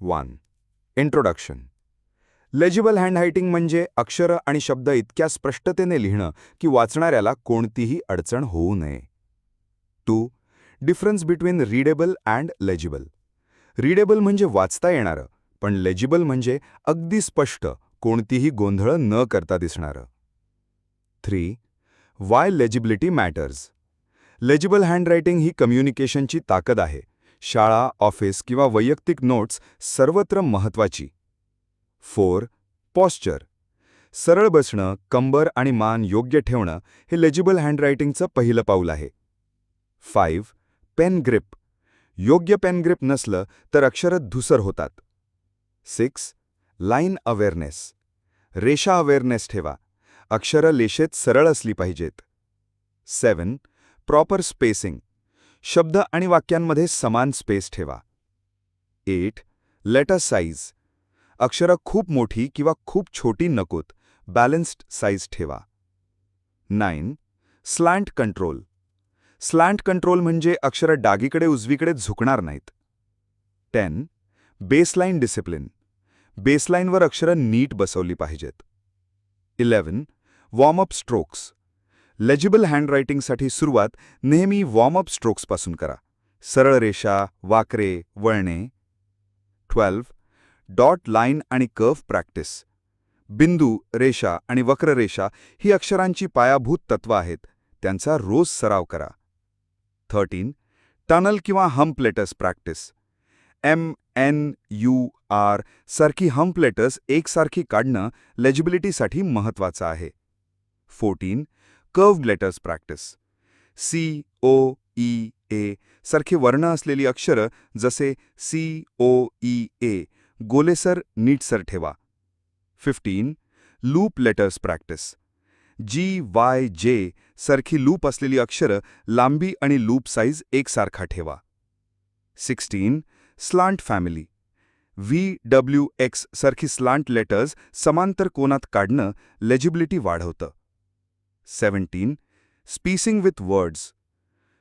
One introduction legible handwriting म्हणजे अक्षरं आणि शब्द इतक्या स्पष्टतेने लिहिणं की वाचणाऱ्याला कोणतीही अडचण होऊ नये. Two difference between readable and legible readable म्हणजे वाचता येणारं पण लेजिबल म्हणजे अगदी स्पष्ट कोणतीही गोंधळ न करता दिसणारं. Three Y legibility matters legible handwriting ही कम्युनिकेशनची ताकद आहे शाळा ऑफिस किंवा वैयक्तिक नोट्स सर्वत्र महत्वाची फोर पॉस्चर. सरळ बसणं कंबर आणि मान योग्य ठेवणं हे लेजिबल हँडरायटिंगचं पहिलं पाऊल आहे. Five pen grip. योग्य पेन ग्रिप नसलं तर अक्षरं धुसर होतात. Six line awareness. रेषा अवेअरनेस ठेवा. अक्षरं लेशेत सरळ असली पाहिजेत. Seven proper spacing. शब्द आणि वाक्यांमध्ये समान स्पेस ठेवा. एट लेटर साईज अक्षरं खूप मोठी किंवा खूप छोटी नकोत. बॅलन्स्ड साईज ठेवा. Nine slant control. Slant control म्हणजे अक्षरं डागीकडे उजवीकडे झुकणार नाहीत. Ten baseline discipline. बेसलाईनवर अक्षरं नीट बसवली पाहिजेत. Eleven warm up strokes. Legible हँडरायटिंगसाठी सुरुवात नेहमी वॉर्मअप स्ट्रोक्सपासून करा. सरळ रेषा वाकरे वळणे. ट्वेल्व डॉट लाईन आणि कर्व प्रॅक्टिस बिंदू रेषा आणि वक्ररेषा ही अक्षरांची पायाभूत तत्व आहेत. त्यांचा रोज सराव करा. थर्टीन टनल किंवा hump letters practice M N U R सारखी हम्प लेटर्स एकसारखी काढणं लेजिबिलिटीसाठी महत्वाचं आहे. Fourteen curved letters practice C O E A सारखी वर्ण असलेली अक्षरं जसे C O E e, A गोलेसर नीटसर ठेवा. Fifteen loop letters practice G Y J सारखी लूप असलेली अक्षरं लांबी आणि लूप साईज एकसारखा ठेवा. Sixteen slant family V W X सारखी स्लांट लेटर्स समांतर कोनात काढणं लेजिबिलिटी वाढवतं. Seventeen spacing with words.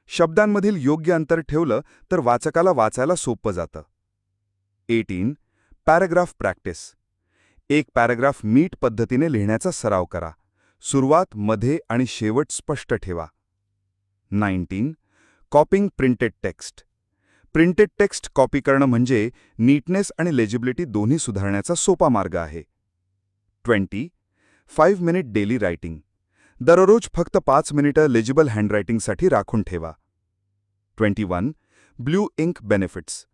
शब्दांमधील योग्य अंतर ठेवलं तर वाचकाला वाचायला सोपं जातं. Eighteen paragraph practice. एक पॅराग्राफ मीट पद्धतीने लिहिण्याचा सराव करा. सुरुवात मध्ये आणि शेवट स्पष्ट ठेवा. Nineteen copying printed text. Printed text copy करणं म्हणजे नीटनेस आणि लेजिबिलिटी दोन्ही सुधारण्याचा सोपा मार्ग आहे. Twenty five minute daily writing. दररोज फक्त पाच मिनिटं लेजिबल हँडरायटिंगसाठी राखून ठेवा. Twenty one blue ink benefits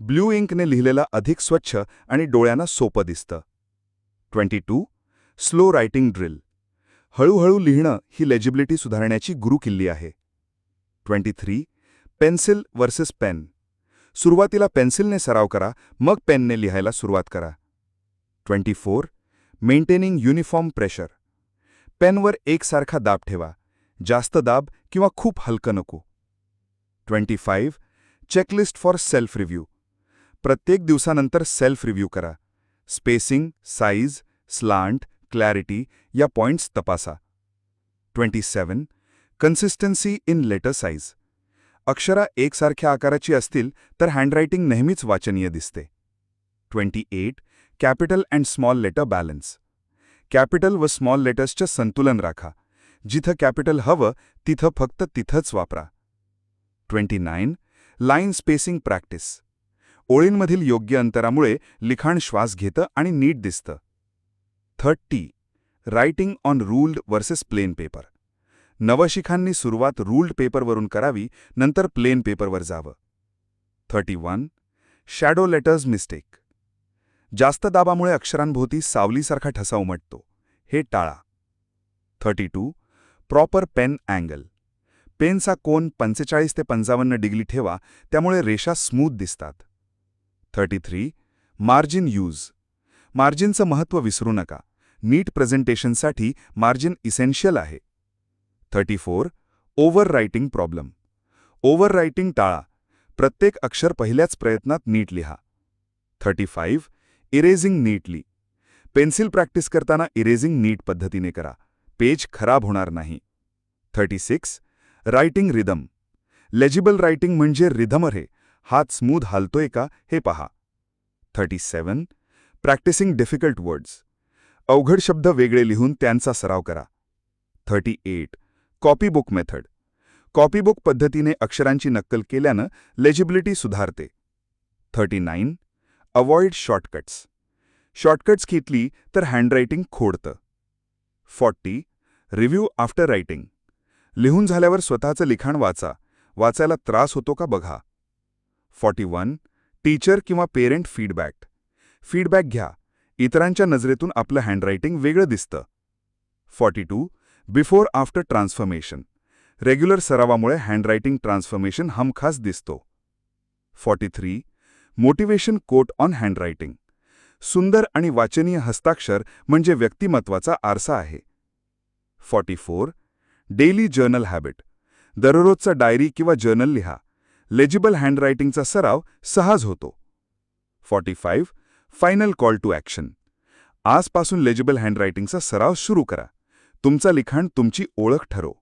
blue इंकने लिहिलेलं अधिक स्वच्छ आणि डोळ्यांना सोपं दिसतं. Twenty two slow writing drill हळूहळू लिहिणं ही लेजिबिलिटी सुधारण्याची गुरुकिल्ली आहे. Twenty three pencil versus pen सुरुवातीला पेन्सिलने सराव करा मग पेनने लिहायला सुरुवात करा. Twenty four maintaining uniform pressure पेनवर एकसारखा दाब ठेवा. जास्त दाब किंवा खूप हलकं नको. Twenty five. Checklist for self review. प्रत्येक दिवसानंतर सेल्फ रिव्ह्यू करा. स्पेसिंग साईज स्लांट क्लॅरिटी या पॉइंट्स तपासा. Twenty seven. Consistency in letter size. Akshara एकसारख्या आकाराची असतील तर हँडरायटिंग नेहमीच वाचनीय दिसते. Twenty eight. Capital and small letter balance. Capital व स्मॉल लेटर्सचं संतुलन राखा. जिथं कॅपिटल हवं तिथं फक्त तिथंच वापरा. Twenty nine. Line spacing practice. ओळींमधील योग्य अंतरामुळे लिखाण श्वास घेतं आणि नीट दिसतं. Thirty. Writing on ruled versus plain paper. नवशिखांनी सुरुवात रूल्ड पेपरवरून करावी नंतर प्लेन पेपरवर जावं. Thirty one. Shadow letters mistake. जास्त दाबामुळे अक्षरांभोवती सावलीसारखा ठसा उमटतो. हे टाळा. Thirty two. Proper pen angle. पेनचा कोन पंचेचाळीस ते पंचावन्न डिग्री ठेवा त्यामुळे रेषा स्मूथ दिसतात. Thirty three. Margin use. मार्जिनचं महत्त्व विसरू नका. नीट प्रेझेंटेशनसाठी मार्जिन इसेन्शियल आहे. Thirty four. Over writing problem. Over writing टाळा. प्रत्येक अक्षर पहिल्याच प्रयत्नात नीट लिहा. Thirty five. इरेझिंग neatly. Pencil practice करताना इरेझिंग नीट पद्धतीने करा. पेज खराब होणार नाही. Thirty six. Writing rhythm. Legible writing म्हणजे रिदम रे. हात स्मूथ हालतोय का हे पहा. Thirty seven. Practising difficult words. अवघड शब्द वेगळे लिहून त्यांचा सराव करा. Thirty eight. Copybook method. Copybook पद्धतीने अक्षरांची नक्कल केल्यानं लेजिबिलिटी सुधारते. Thirty nine avoid shortcuts shortcuts घेतली तर हँडरायटिंग खोडतं. फॉर्टी रिव्ह्यू आफ्टर रायटिंग लिहून झाल्यावर स्वतःचं लिखाण वाचा. वाचायला त्रास होतो का बघा. फॉर्टी वन टीचर किंवा पेरेंट फीडबॅक फीडबॅक घ्या. इतरांच्या नजरेतून आपलं हँडरायटिंग वेगळं दिसतं. Forty two before after transformation regular सरावामुळे हँडरायटिंग ट्रान्सफॉर्मेशन हमखास दिसतो. Forty three motivation quote on handwriting. सुंदर आणि वाचनीय हस्ताक्षर म्हणजे व्यक्तिमत्वाचा आरसा आहे. Forty four. Daily journal habit. दररोजचा डायरी किंवा जर्नल लिहा. लेजिबल हँडरायटिंगचा सराव सहज होतो. Forty five final call to action. आजपासून लेजिबल हँडरायटिंगचा सराव सुरू करा. तुमचा लिखाण तुमची ओळख ठरो